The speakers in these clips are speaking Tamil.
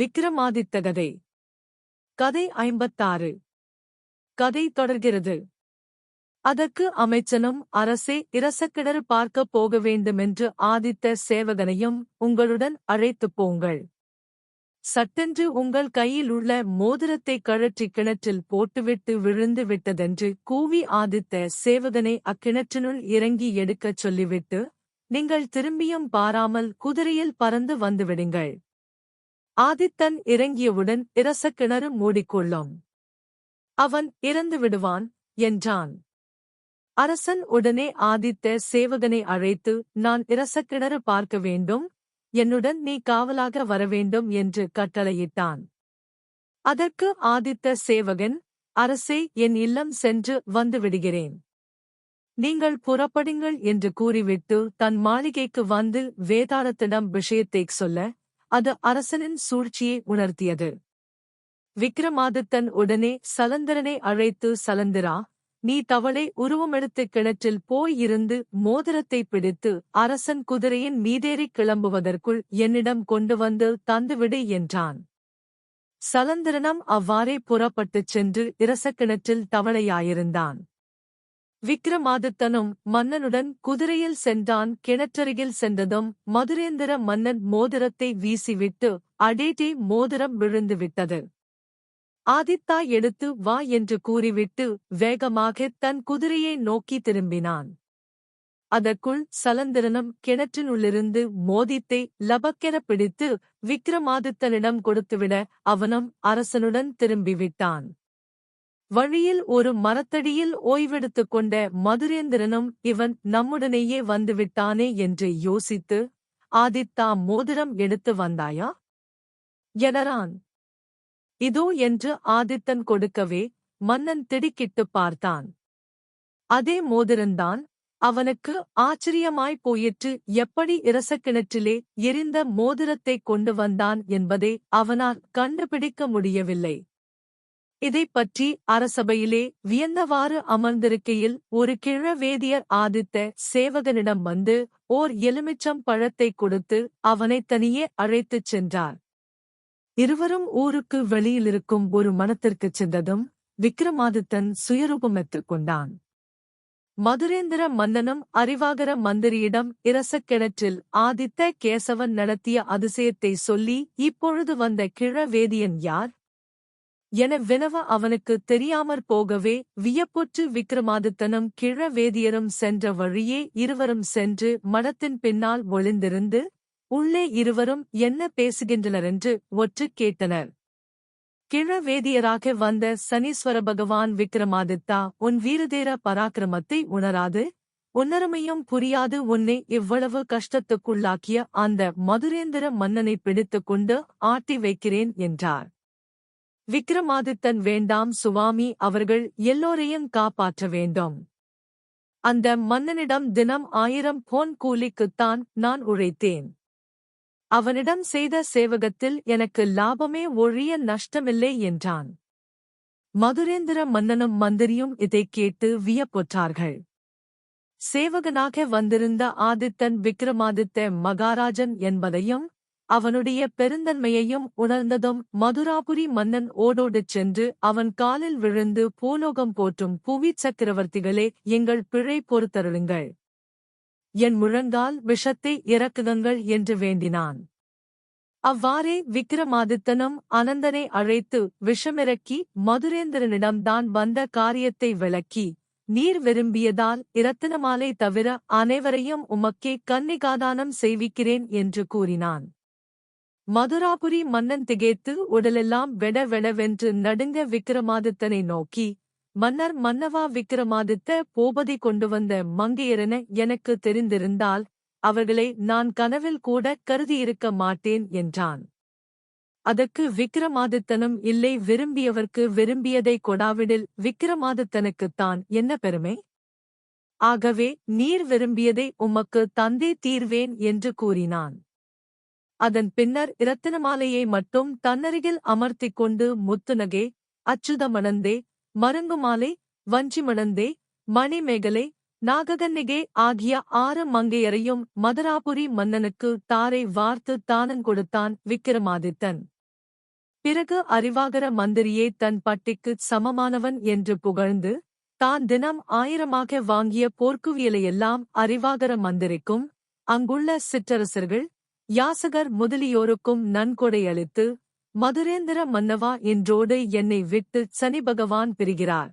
விக்ரமாதித்த கதை கதை ஐம்பத்தாறு. கதை தொடர்கிறது. அதற்கு அமைச்சனும் அரசே இரசக்கிடர் பார்க்கப் போக வேண்டுமென்று ஆதித்த சேவகனையும் உங்களுடன் அழைத்துப் போங்கள். சட்டென்று உங்கள் கையில் உள்ள மோதிரத்தை கழற்றி கிணற்றில் போட்டுவிட்டு விழுந்து விட்டதென்று கூவி ஆதித்த சேவகனை அக்கிணற்றினுள் இறங்கி எடுக்கச் சொல்லிவிட்டு நீங்கள் திரும்பியும் பாராமல் குதிரையில் பறந்து வந்துவிடுங்கள் ஆதித்தன் இறங்கியவுடன் இரசக்கிணறு மூடிக்கொள்ளும். அவன் இறந்து விடுவான் என்றான். அரசன் உடனே ஆதித்த சேவகனை அழைத்து நான் இரசக்கிணறு பார்க்க வேண்டும் என்னுடன் நீ காவலாக வரவேண்டும் என்று கட்டளையிட்டான். அதற்கு ஆதித்த சேவகன் அரசே என் இல்லம் சென்று வந்துவிடுகிறேன் நீங்கள் புறப்படுங்கள் என்று கூறிவிட்டு தன் மாளிகைக்கு வந்து வேதாளத்திடம் விஷயத்தைச் சொல்ல அது அரசனின் சூழ்ச்சியை உணர்த்தியது. விக்ரமாதித்தன் உடனே சலந்தரனை அழைத்து சலந்திரா நீ தவளை உருவமெடுத்து கிணற்றில் போயிருந்து மோதிரத்தை பிடித்து அரசன் குதிரையின் மீதேறிக் கிளம்புவதற்குள் என்னிடம் கொண்டு வந்து தந்துவிடு என்றான். சலந்திரனம் அவ்வாறே புறப்பட்டுச் சென்று இரசக்கிணற்றில் தவளையாயிருந்தான். விக்ரமாதித்தனும் மன்னனுடன் குதிரையில் சென்றான். கிணற்றருகில் சென்றதும் மதுரேந்திர மன்னன் மோதிரத்தை வீசிவிட்டு அடேட்டே மோதிரம் விழுந்துவிட்டது ஆதித்தா எடுத்து வா என்று கூறிவிட்டு வேகமாக தன் குதிரையை நோக்கி திரும்பினான். அதற்குள் சலந்திரனும் கிணற்றினுள்ளிருந்து மோதித்தை லபக்கென பிடித்து விக்ரமாதித்தனிடம் கொடுத்துவிட அவனும் அரசனுடன் திரும்பிவிட்டான். வழியில் ஒரு மரத்தடியில் ஓய்வெடுத்துக் கொண்ட மதுரேந்திரனும் இவன் நம்முடனேயே வந்துவிட்டானே என்று யோசித்து ஆதித்தா மோதிரம் எடுத்து வந்தாயா? எனறான். இதோ என்று ஆதித்தன் கொடுக்கவே மன்னன் திடுக்கிட்டு பார்த்தான். அதே மோதிரந்தான் அவனுக்கு ஆச்சரியமாய் போயிற்று. எப்படி இரசக்கிணற்றிலே எரிந்த மோதிரத்தைக் கொண்டு வந்தான் என்பதை அவனால் கண்டுபிடிக்க முடியவில்லை. இதைப்பற்றி அரசபையிலே வியந்தவாறு அமர்ந்திருக்கையில் ஒரு கிழவேதியர் ஆதித்த சேவகனிடம் வந்து ஓர் எலுமிச்சம் பழத்தைக் கொடுத்து அவனைத் தனியே அழைத்துச் சென்றார். இருவரும் ஊருக்கு வெளியிலிருக்கும் ஒரு மனத்திற்குச் சென்றதும் விக்ரமாதித்தன் சுயரூபமெத்துக் கொண்டான். மதுரேந்திர மன்னனும் அறிவாகர மந்திரியிடம் இரசக்கிணற்றில் ஆதித்த கேசவன் நடத்திய அதிசயத்தை சொல்லி இப்பொழுது வந்த கிழவேதியன் யார்? என வினவ அவனுக்கு தெரியாமற் போகவே வியப்புற்று விக்ரமாதித்தனும் கிழவேதியரும் சென்ற வழியே இருவரும் சென்று மடத்தின் பின்னால் ஒளிந்திருந்து உள்ளே இருவரும் என்ன பேசுகின்றனரென்று ஒற்று கேட்டனர். கிழவேதியராக வந்த சனீஸ்வர பகவான் விக்ரமாதித்தா உன் வீரதேர பராக்கிரமத்தை உணராது உன்னருமையும் புரியாது உன்னை இவ்வளவு கஷ்டத்துக்குள்ளாக்கிய அந்த மதுரேந்திர மன்னனை பிடித்துக் கொண்டு ஆட்டி வைக்கிறேன் என்றார். விக்ரமாதித்தன் வேண்டாம் சுவாமி அவர்கள் எல்லோரையும் காப்பாற்ற வேண்டும். அந்த மன்னனிடம் தினம் ஆயிரம் பொன் கூலிக்குத்தான் நான் உழைத்தேன். அவனிடம் செய்த சேவகத்தில் எனக்கு லாபமே ஒழிய நஷ்டமில்லை என்றான். மதுரேந்திர மன்னனும் மந்திரியும் இதைக் கேட்டு வியப்புற்றார்கள். சேவகனாக வந்திருந்த ஆதித்தன் விக்ரமாதித்த மகாராஜன் என்பதையும் அவனுடைய பெருந்தன்மையையும் உணர்ந்ததும் மதுராபுரி மன்னன் ஓடோடிச் சென்று அவன் காலில் விழுந்து பூலோகம் போற்றும் புவி சக்கரவர்த்திகளே எங்கள் பிழை பொறுத்தருளுங்கள். என் முழங்கால் விஷத்தை இறக்குதங்கள் என்று வேண்டினான். அவ்வாறே விக்ரமாதித்தனும் அனந்தனை அழைத்து விஷமிறக்கி மதுரேந்திரனிடம்தான் வந்த காரியத்தை விளக்கி நீர் விரும்பியதால் இரத்தினமாலை தவிர அனைவரையும் உமக்கே கன்னிகாதானம் செய்விக்கிறேன் என்று கூறினான். மதுராபுரி மன்னன் திகைத்து உடலெல்லாம் வெட வெடவென்று நடுங்க விக்ரமாதித்தனை நோக்கி மன்னர் மன்னவா விக்ரமாதித்த போபதி கொண்டு வந்த மங்கையரென எனக்கு தெரிந்திருந்தால் அவர்களை நான் கனவில் கூட கருதியிருக்க மாட்டேன் என்றான். அதற்கு விக்ரமாதித்தனும் இல்லை விரும்பியவர்க்கு விரும்பியதை கொடாவிடில் விக்ரமாதித்தனுக்குத்தான் என்ன பெருமை? ஆகவே நீர் விரும்பியதை உமக்கு தந்தே தீர்வேன் என்று கூறினான். அதன் பின்னர் இரத்தினமாலையை மட்டும் தன்னருகில் அமர்த்திக் கொண்டு முத்துநகே அச்சுதமணந்தே மருங்குமாலை வஞ்சிமணந்தே மணிமேகலை நாககன்னிகே ஆகிய ஆறு மங்கையரையும் மதுராபுரி மன்னனுக்கு தாரை வார்த்து தானங் கொடுத்தான் விக்கிரமாதித்தன். பிறகு அறிவாகர மந்திரியே தன் பட்டிக்குச் சமமானவன் என்று புகழ்ந்து தான் தினம் ஆயிரமாக வாங்கிய போர்க்குவியலையெல்லாம் அறிவாகர மந்திரிக்கும் அங்குள்ள சிற்றரசர்கள் யாசகர் முதலியோருக்கும் நன்கொடையளித்து மதுரேந்திர மன்னவா என்றோடு என்னை விட்டு சனி பகவான் பிரிகிறார்.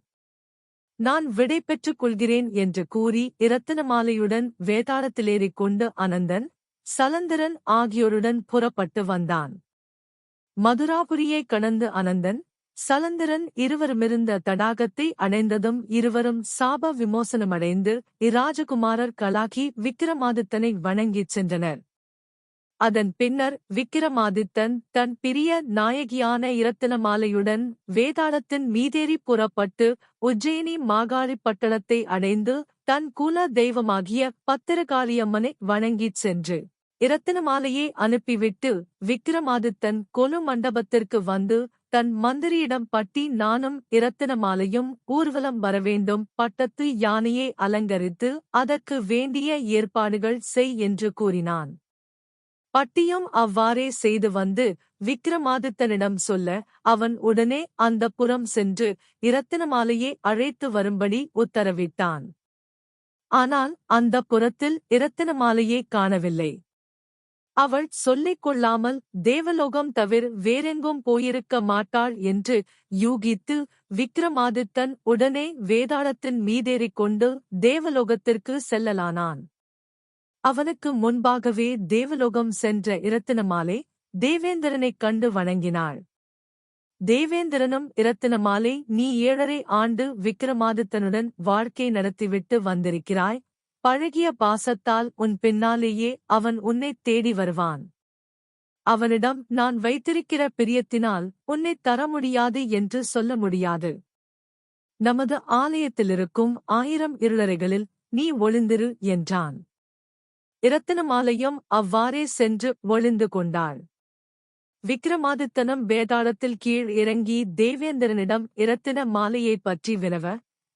நான் விடை பெற்றுக் கொள்கிறேன் என்று கூறி இரத்தினமாலையுடன் வேதாளத்திலேறிக் கொண்டு அனந்தன் சலந்தரன் ஆகியோருடன் புறப்பட்டு வந்தான். மதுராபுரியை கடந்து அனந்தன் சலந்தரன் இருவருமிருந்த தடாகத்தை அடைந்ததும் இருவரும் சாப விமோசனமடைந்து இராஜகுமாரர் கலாகி விக்கிரமாதித்தனை வணங்கிச் சென்றனர். அதன் பின்னர் விக்கிரமாதித்தன் தன் பிரிய நாயகியான இரத்தினமாலையுடன் வேதாளத்தின் மீதேறி புறப்பட்டு உஜ்ஜயினி மாகாழி பட்டணத்தை அடைந்து தன் குல தெய்வமாகிய பத்திரகாளியம்மனை வணங்கிச் சென்று இரத்தினமாலையை அனுப்பிவிட்டு விக்கிரமாதித்தன் கொலு மண்டபத்திற்கு வந்து தன் மந்திரியிடம் பட்டி நானும் இரத்தினமாலையும் ஊர்வலம் வரவேண்டும் பட்டத்து யானையை அலங்கரித்து அதற்கு வேண்டிய ஏற்பாடுகள் செய் என்று கூறினான். பட்டியும் அவ்வாறே செய்து வந்து விக்ரமாதித்தனிடம் சொல்ல அவன் உடனே அந்த புறம் சென்று இரத்தினமாலையே அழைத்து வரும்படி உத்தரவிட்டான். ஆனால் அந்த புறத்தில் இரத்தினமாலையே காணவில்லை. அவள் சொல்லிக் கொள்ளாமல் தேவலோகம் தவிர வேறெங்கும் போயிருக்க மாட்டாள் என்று யூகித்து விக்ரமாதித்தன் உடனே வேதாளத்தின் மீதேறிக் கொண்டு தேவலோகத்திற்கு செல்லலானான். அவனுக்கு முன்பாகவே தேவலோகம் சென்ற இரத்தினமாலே தேவேந்திரனைக் கண்டு வணங்கினாள். தேவேந்திரனும் இரத்தினமாலே நீ ஏழரை ஆண்டு விக்ரமாதித்தனுடன் வாழ்க்கை நடத்திவிட்டு வந்திருக்கிறாய். பழகிய பாசத்தால் உன் பின்னாலேயே அவன் உன்னைத் தேடி வருவான். அவனிடம் நான் வைத்திருக்கிற பிரியத்தினால் உன்னைத் தர முடியாது என்று சொல்ல முடியாது. நமது ஆலயத்திலிருக்கும் ஆயிரம் இருளறைகளில் நீ ஒளிந்திரு என்றான். இரத்தினமாலையும் அவ்வாறே சென்று ஒளிந்து கொண்டாள். விக்ரமாதித்தனம் வேதாளத்தில் கீழ் இறங்கி தேவேந்திரனிடம் இரத்தின மாலையைப் பற்றி வினவ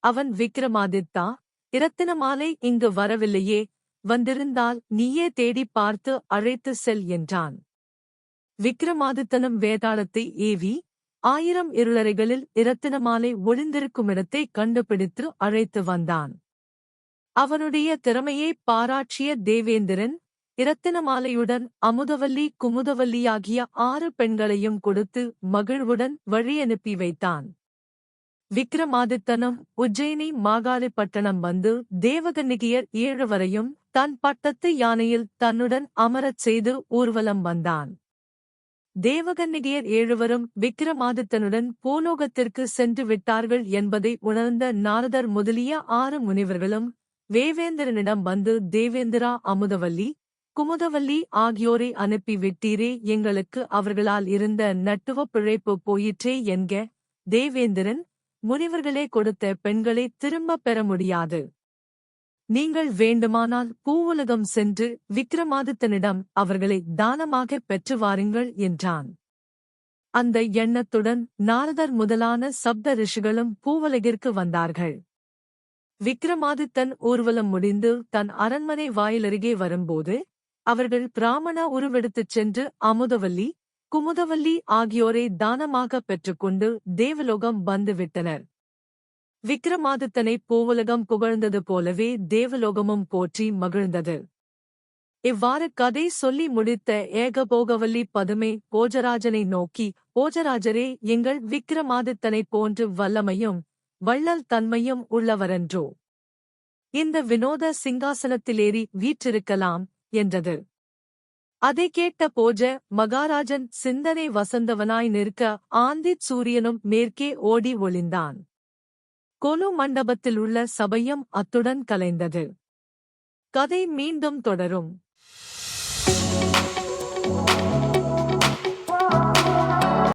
அவன் விக்ரமாதித்தா இரத்தின மாலை இங்கு வரவில்லையே வந்திருந்தால் நீயே தேடிப் பார்த்து அழைத்து செல் என்றான். விக்ரமாதித்தனம் வேதாளத்தை ஏவி ஆயிரம் இருளறைகளில் இரத்தினமாலை ஒளிந்திருக்குமிடத்தை கண்டுபிடித்து அழைத்து வந்தான். அவனுடைய திறமையை பாராட்டிய தேவேந்திரன் இரத்தினமாலையுடன் அமுதவல்லி குமுதவல்லியாகிய ஆறு பெண்களையும் கொடுத்து மகிழ்வுடன் வழியனுப்பி வைத்தான். விக்ரமாதித்தனும் உஜ்ஜயினி மாகாளிப்பட்டணம் வந்து தேவகன்னிகியர் ஏழுவரையும் தன் பட்டத்து யானையில் தன்னுடன் அமரச் செய்து ஊர்வலம் வந்தான். தேவகன்னிகியர் ஏழுவரும் விக்ரமாதித்தனுடன் பூலோகத்திற்கு சென்று விட்டார்கள் என்பதை உணர்ந்த நாரதர் முதலிய ஆறு முனிவர்களும் வேவேந்திரனிடம் வந்து தேவேந்திரா அமுதவல்லி குமுதவல்லி ஆகியோரை அனுப்பி விட்டீரே எங்களுக்கு அவர்களால் இருந்த நட்டுவ பிழைப்பு போயிற்றே என்க தேவேந்திரன் முனிவர்களே கொடுத்த பெண்களை திரும்பப் பெற முடியாது. நீங்கள் வேண்டுமானால் பூவுலகம் சென்று விக்ரமாதித்தனிடம் அவர்களை தானமாகப் பெற்று வாருங்கள் என்றான். அந்த எண்ணத்துடன் நாரதர் முதலான சப்த ரிஷிகளும் பூவுலகிற்கு வந்தார்கள். விக்ரமாதித்தன் ஊர்வலம் முடிந்து தன் அரண்மனை வாயிலருகே வரும்போது அவர்கள் பிராமண உருவெடுத்துச் சென்று அமுதவல்லி குமுதவல்லி ஆகியோரை தானமாகப் பெற்றுக்கொண்டு தேவலோகம் வந்துவிட்டனர். விக்ரமாதித்தனை பூவுலகம் புகழ்ந்தது போலவே தேவலோகமும் போற்றி மகிழ்ந்தது. இவ்வாறு கதை சொல்லி முடித்த ஏகபோகவல்லி பதுமை போஜராஜனை நோக்கி போஜராஜரே எங்கள் விக்ரமாதித்தனை போன்று வல்லமையும் வள்ளல் தன்மையும் உள்ளவரன்றோ. இந்த வினோத சிங்காசனத்திலேறி வீற்றிருக்கலாம் என்றது. அதை கேட்ட போஜ மகாராஜன் சிந்தனை வசந்தவனாய் நிற்க ஆந்தித் சூரியனும் மேற்கே ஓடி ஒளிந்தான். கொலு மண்டபத்தில் உள்ள சபையும் அத்துடன் கலைந்தது. கதை மீண்டும் தொடரும்.